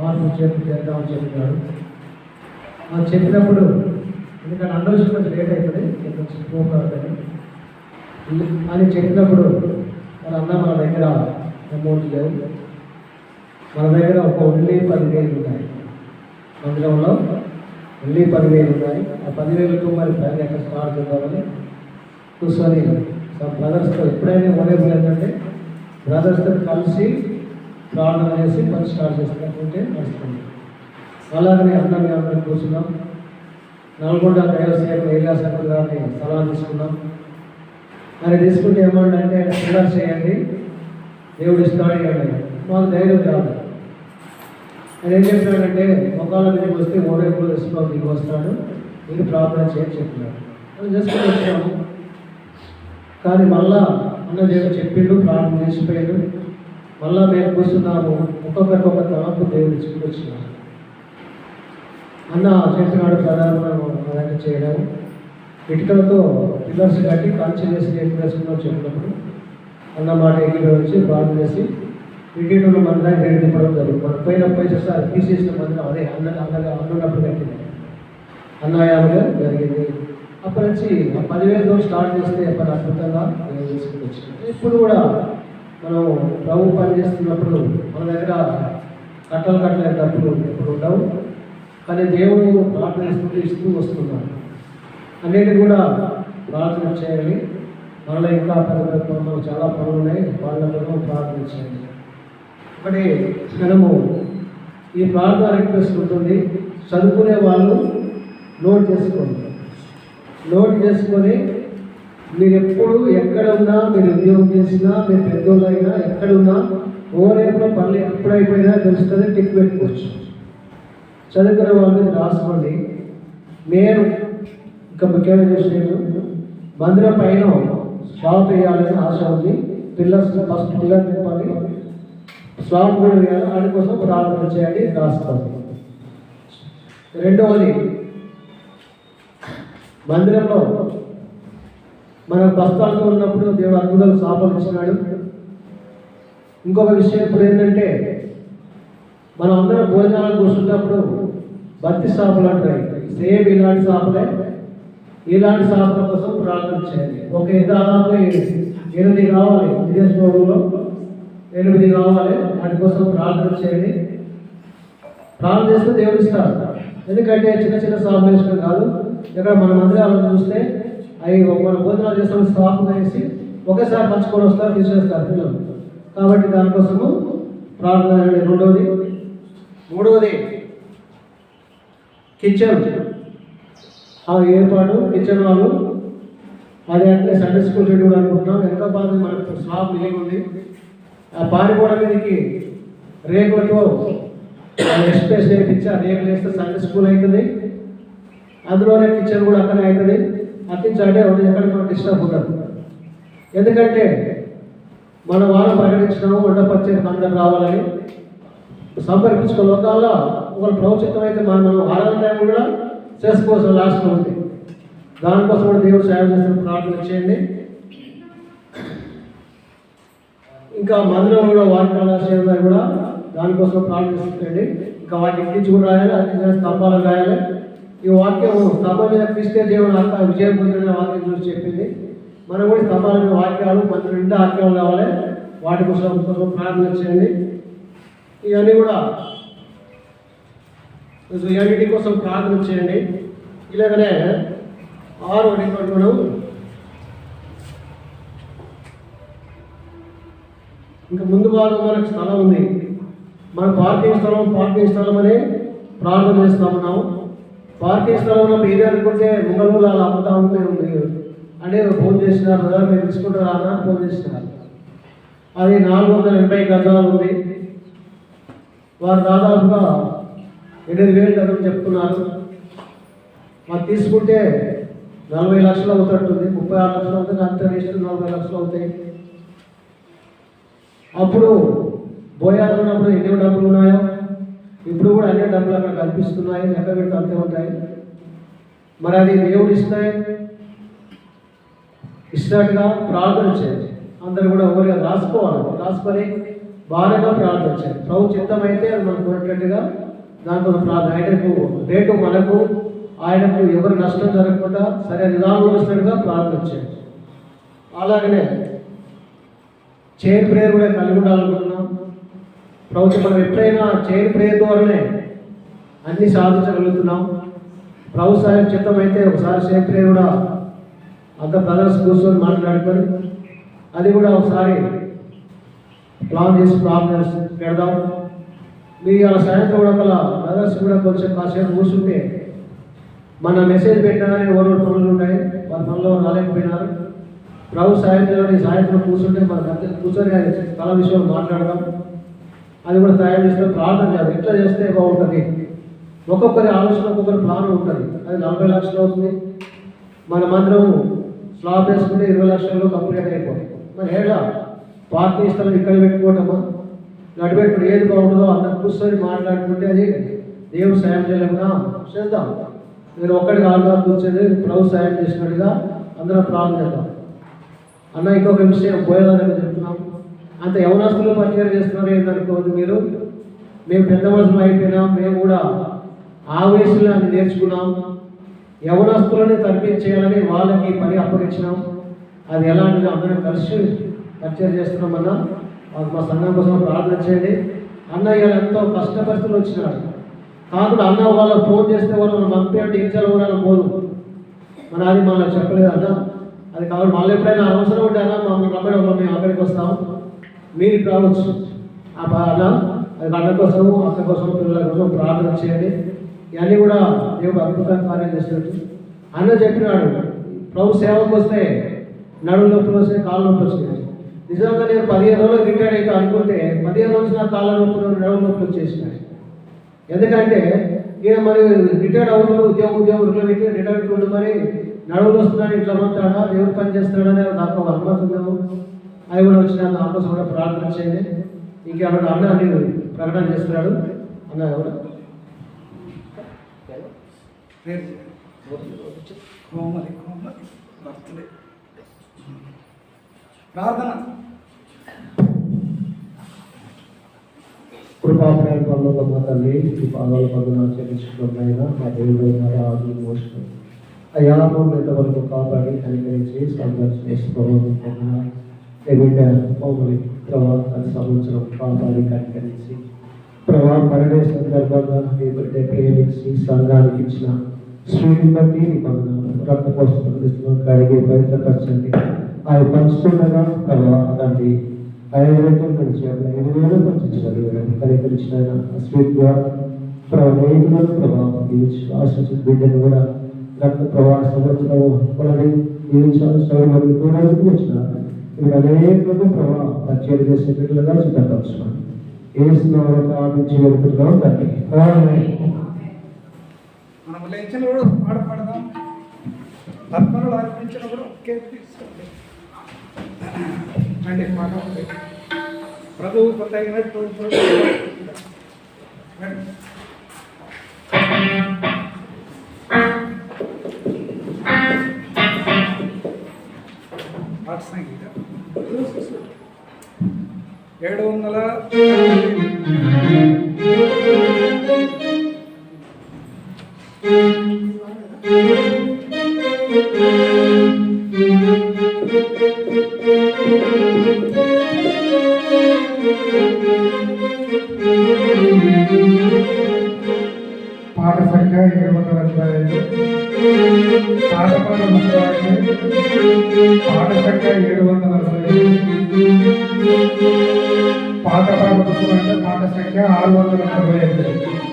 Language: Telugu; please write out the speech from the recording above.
వారు చేర్పు చేద్దామని చెప్పినారు ఆ చెప్పినప్పుడు ఎందుకంటే అందరూ కొంచెం లేట్ అవుతుంది నేను కొంచెం పోకాలని అని చెప్పినప్పుడు మన అన్న మన దగ్గర అమౌంట్ లేవు. మన దగ్గర ఒక ఉల్లి పదివేలు ఉన్నాయి. మందిరంలో ఉల్లి పదివేలు ఉన్నాయి. ఆ పదివేలకు మరి ప్లాన్ ఎక్కడ స్టార్ట్ చేద్దామని కూర్చొని బ్రదర్స్తో ఎప్పుడైనా ఓనేబుల్ ఏంటంటే బ్రదర్స్తో కలిసి ప్రార్థన చేసి పని స్టార్ట్ చేసినట్టుంటే నడుస్తుంది. అలాగనే అందరం అందరం కూర్చున్నాం. నల్గొండ దైవసేవ ఏరియా సెంటర్ గారిని సలహా తీసుకున్నాం. మరి తీసుకుంటే ఏమంటే పిల్లలు చేయండి. దేవుడు ఇస్తాడు ఇవ్వండి మాకు ధైర్యం కాదు. ఆయన ఏం చెప్పాడంటే మొక్కల మీదకి వస్తే ఓరేపులు ఇసులో దిగి వస్తాడు. మీరు ప్రార్థన చేయని చెప్పినాడు మనం చేసుకుని వచ్చాము. కానీ మళ్ళా అన్న దేవుడు చెప్పిండు ప్రార్థన చేసిపోయాడు. మళ్ళా మేము కూర్చున్నాము. ఒక్కొక్కరికి ఒక తలంపు దేవుడు ఇచ్చుకుని అన్న చేసినాడు ప్రధానం అలాగే చేయడం. ఇటుకలతో పిల్లర్స్ కట్టి కంచి వేసి వేసుకున్నాం చెప్పినప్పుడు అన్న మాట ఎగిరి వచ్చి ప్రార్థన చేసి క్రికెట్లో మన దాన్ని రేటు తిప్పడం జరుగుతుంది. మనం పోయినప్పుడు వచ్చేసారి తీసేసిన మందిరం అదే అన్న అన్నగా అన్నప్పుడు కట్టింది. అన్నయాలుగా జరిగింది. అప్పటి నుంచి ఆ పదివేలతో స్టార్ట్ చేస్తే అప్పుడు అద్భుతంగా నేను తీసుకుని వచ్చింది ఇప్పుడు కూడా మనం ప్రభు పని చేస్తున్నప్పుడు మన దగ్గర కట్టలు కట్టలే డబ్బులు ఎప్పుడు ఉండవు కానీ దేవుడు ప్రార్థన ఇస్తూ ఇస్తూ వస్తున్నాడు. అన్నిటి కూడా ప్రార్థన చేయాలి మనలో ఇంకా పెద్ద పెద్ద పనులు చాలా పనులు ఉన్నాయి. వాళ్ళందరూ ప్రార్థన చేయాలి ఒకటి మనము ఈ ప్రార్థన రిక్వెస్ట్ ఉంటుంది. చదువుకునే వాళ్ళు నోట్ చేసుకోండి. నోట్ చేసుకొని మీరు ఎప్పుడు ఎక్కడ ఉన్నా మీరు ఉద్యోగం చేసినా మీరు పెద్దోళ్ళైనా ఎక్కడ ఉన్నా ఓరేపులో పనులు ఎప్పుడైపోయినా తెలుస్తుంది టిక్ పెట్టుకోవచ్చు. చదువుకునే వాళ్ళు రాసుకోండి. నేను ఇంకా ముఖ్యమైన విషయం మందిరం పైన స్లాబ్ వేయాలని ఆశ ఉంది. పిల్లర్స్ ఫస్ట్ పిల్లర్ నింపాలి స్లాబ్ కూడా వేయాలి. వాటి కోసం ప్రార్థన చేయాలి రాసుకోండి. రెండవది మందిరంలో మన బస్తాలతో ఉన్నప్పుడు దేవుడు అద్భుతాలు శాపలు ఇచ్చినాడు ఇంకొక విషయం ఇప్పుడు ఏంటంటే మనం అందరం భోజనాలు కూర్చున్నప్పుడు భక్తి సాపలు అంటాయి సేమ్ ఇలాంటి సాపలే ఇలాంటి సాపల కోసం ప్రార్థన చేయాలి. ఒక దాదాపు ఎనిమిది కావాలి విదేశంలో ఎనిమిది కావాలి వాటి కోసం ప్రార్థన చేయండి ప్రార్థన చేస్తే దేవుడు ఇస్తారు ఎందుకంటే చిన్న చిన్న సాపలు కాదు. ఇక్కడ మన మందిరాలను చూస్తే అవి మన భోజనాలు చేస్తున్న స్టాప్ వేసి ఒకేసారి పంచుకొని వస్తారు తీసుకొస్తారు పిల్లలు. కాబట్టి దానికోసము ప్రార్థన రెండవది. మూడవది కిచెన్. ఆ ఏర్పాటు కిచెన్ వాళ్ళు అది అంటే సండే స్కూల్ కూడా అనుకుంటున్నాం. ఎంత బాధ మనకు స్లాబ్ మిగిలి ఆ పారిపోవడం మీదకి రేకులతో ఎక్స్ప్రెస్ చేయించి ఆ రేకులు వేస్తే సండే స్కూల్ అవుతుంది. అందులోనే కిచెన్ కూడా అక్కడే అవుతుంది. అట్టించంటే ఎక్కడ కూడా డిస్టర్బ్ ఉండదు ఎందుకంటే మన వాళ్ళు ప్రకటించినాము వంట పచ్చేది అందరు రావాలని సంపర్కించుకో లోకాల్లో ఒక ప్రవచితం అయితే మనం ఆరాధన టైం కూడా చేసుకోవాల్సిన లాస్ట్ ఉంది. దానికోసం కూడా దేవుడు సాయం చేసిన ప్రార్థన చేయండి. ఇంకా మందిరం కూడా వాక్యాల చేయడం కూడా దానికోసం ప్రార్థిస్తుంది ఇంకా వాటి ఇంటి కూడా రాయాలి అది స్తంభాలు రాయాలి. ఈ వాక్యం స్తంభం మీద క్రిస్టియన్ దేవుడు అంత విజయం పొందిన వాక్యం చూసి చెప్పింది. మనం కూడా స్తంభాల మీద వాక్యాలు మన నిండా వాక్యాలు కావాలి. వాటి కోసం కోసం ప్రార్థన చేయండి. ఇవన్నీ కూడా ఇవన్నిటి కోసం ప్రార్థన చేయండి. ఇలాగనే ఆరు ఒకటి మనం ఇంకా ముందు భాగం మనకు స్థలం ఉంది. మనం పార్కింగ్ స్థలం పార్కింగ్ స్థలం అని ప్రార్థన చేస్తా ఉన్నాము. పార్కింగ్ స్థలం ఉన్నప్పుడు అనుకుంటే ముంగలు అలా అమ్ముతా ఉంటే అంటే ఫోన్ చేసినారు కదా మీరు తీసుకుంటారా అని ఫోన్ చేసినారు. అది నాలుగు వందల ఎనభై గజాలు ఉంది. వారు దాదాపుగా ఎనిమిది వేలు గజం చెప్తున్నారు. మాకు తీసుకుంటే నలభై లక్షలు అవుతుంటుంది ముప్పై ఆరు లక్షలు అవుతుంది అంత రేషన్ నలభై లక్షలు అవుతాయి. అప్పుడు బోయాలన్నప్పుడు ఎన్ని డబ్బులు ఉన్నాయో ఇప్పుడు కూడా అన్ని డబ్బులు అక్కడ కనిపిస్తున్నాయి లెక్క పెడితే అంతే ఉంటాయి. మరి అది దేవుడు ఇస్తే ఇచ్చినట్టుగా ప్రార్థన చేయండి. అందరూ కూడా ఎవరిగా రాసుకోవాలి. రాసుకొని బాగా ప్రార్థన చేయండి. ప్రభు చిత్తం అయితే అది మనకు కోరినట్టుగా దాంతో ప్రార్థన. ఆయనకు రేటు మనకు ఆయనకు ఎవరు నష్టం జరగకుండా సరే నిదానంలో వస్తున్నట్టుగా ప్రార్థించాలి అలాగనే చైన్ ప్రేయర్ కూడా కలిగి ఉండాలనుకుంటున్నాం. ప్రభుత్వం మనం ఎప్పుడైనా చేయని ప్రేయర్ ద్వారానే అన్ని సాధించగలుగుతున్నాం. ప్రభు సాయం చిత్తం అయితే ఒకసారి చైన్ ప్రేయర్ కూడా అంత బ్రదర్స్ కూర్చొని మాట్లాడుకొని అది కూడా ఒకసారి ప్లాన్ చేసి ప్రార్థన పెడదాం. మీరు అలా సాయంత్రం కూడా ఒకళ్ళ బ్రదర్స్ కూడా కొంచెం కాసేపు కూర్చుంటే మన మెసేజ్ పెట్టగానే ఎవరో పనులు ఉన్నాయి వాళ్ళ పనులు రాలేకపోయినారు. ప్రభు సాయంత్రం సాయంత్రం కూర్చుంటే మన మధ్య కూర్చొని కళ విషయంలో విషయం మాట్లాడదాం. అది కూడా తయారు చేసుకుని ప్రార్థన చేయాలి ఎట్లా చేస్తే బాగుంటుంది? ఒక్కొక్కరి ఆలోచన ఒక్కొక్కరి ప్లాన్ ఉంటుంది. అది నలభై లక్షలు అవుతుంది. మన మందిరము స్లాబ్ వేసుకుంటే ఇరవై లక్షల్లో కంప్లీట్ అయిపోతుంది. మరి ఏడా పార్టీ స్థలం ఇక్కడ పెట్టుకోవటమా? నడిపెట్టుకుని ఏది బాగుంటుందో అందరు కూర్చొని మాట్లాడుకుంటే అది దేవుడు సాయం చేయలేకుండా చేద్దాం. మీరు ఒక్కడి కాలుగా కూర్చొని ప్రభు సాయం చేసినట్టుగా అందరం ప్రార్థన చేద్దాం. అన్న ఇంకొక విషయం పోయేదాన్ని చెప్తున్నాం. అంత యవనాస్తులు పరిచయం చేస్తున్నారు ఏంటనుకోవద్దు మీరు? మేము పెద్ద మనుషులు అయిపోయినాం మేము కూడా ఆ వయసులో అది నేర్చుకున్నాం. యవనస్తులని తప్పించేయాలని వాళ్ళకి పని అప్పగించినాం. అది ఎలాంటిదో అందరం కలిసి పరిచయం చేస్తున్నామన్నా మాకు మా సంఘం కోసం ప్రార్థన చేయండి. అన్న ఎంతో కష్ట పరిస్థితులు వచ్చినాడు కాకుండా అన్న వాళ్ళ ఫోన్ చేస్తే వాళ్ళు మనం పంపించండి ఇంచాలి కూడా పోదు మన అది మనకు చెప్పలేదు అన్న. అది కాబట్టి మళ్ళీ ఎప్పుడైనా అవసరం ఉంటే అన్న మమ్మల్ని రమ్మడం మేము అక్కడికి వస్తాం. మీరు ఇటు రావచ్చు. ఆ బాధ అన్న అది అన్న కోసం అక్క కోసం పిల్లల కోసం ప్రార్థన చేయండి. ఇవన్నీ కూడా దేవుడు అద్భుతంగా కార్యం చేస్తున్నట్టు అన్న చెప్పినాడు ప్రభు సేవకు వస్తే నడుము నొప్పులు వస్తాయి కాళ్ళ నొప్పులు వస్తాయి నిజంగా నేను పదిహేను రోజులు రిటైర్డ్ అయితే అనుకుంటే పదిహేను రోజులు నా కాళ్ళ నొప్పులు నడుము నొప్పులు వచ్చేసినాయి. ఎందుకంటే ఈయన మరి రిటైర్డ్ అవుతుంది ఉద్యోగం ఉద్యోగం రిటైర్ పెట్టి రిటైర్డ్ ఉండి మరి నడువులు వస్తున్నాడు ఇట్లా పోతాడా దేవుడు పని చేస్తాడని నాకు ఒక అనుమతి అవి కూడా వచ్చిన దానికోసం కూడా ప్రార్థన చేయండి. ఇంకేమన్నా అన్న అని ప్రకటన చేస్తున్నాడు. అన్న ఎవరు? పేరు కోమలి కోమలి బర్త్డే ప్రార్థన. పనులు మా తల్లి ఈ పాదాల పదున చెల్లించుకున్నైనా మా దేవుడు మరి ఆది మోసం అయ్యా మమ్మల్ని ఇంతవరకు కాపాడి కనికరించి సందర్శిస్తున్నాం ఎగుండ మమ్మల్ని సంవత్సరం కాపాడి కనికరించి ప్రభావ మరణే సందర్భంగా మీ ప్రేమించి సంఘానికి ఇచ్చిన స్వీట్ బట్టి రక్త కోసం కడిగి బయటపరచండి అవి పంచుతుండగా ప్రభావ తండ్రి ఐదు రెట్లు పెంచారు పంచించారు కనికరించిన స్వీట్ ద్వారా ప్రభావం ప్రభావం ఆశించిన బిడ్డను కూడా రక్త ప్రవాహ సంవత్సరం వాళ్ళని దీవించాలి కూడా వచ్చినారు ఇక్కడ అనేక ప్రభావం పరిచయం చేసే బిడ్డలుగా సిద్ధపరచున్నాను ఏ స్నానం ఆపించి వెళ్తున్నాం తండ్రి మనం లేచినప్పుడు పాట పాడదాం. తర్పణలు అర్పించినప్పుడు ఒకే తీసుకోండి. అండి పాట ఉంది. ప్రభువు పాట సంగీతం. ఏడు వందల పాట సంఖ్య ఏడు వందల ఎనభై ఐదు పాట పాట పుస్తకాన్ని పాట సంఖ్య ఏడు వందల అరవై ఐదు పాట పాట పుస్తకం అంటే పాట సంఖ్య ఆరు వందల తొంభై ఐదు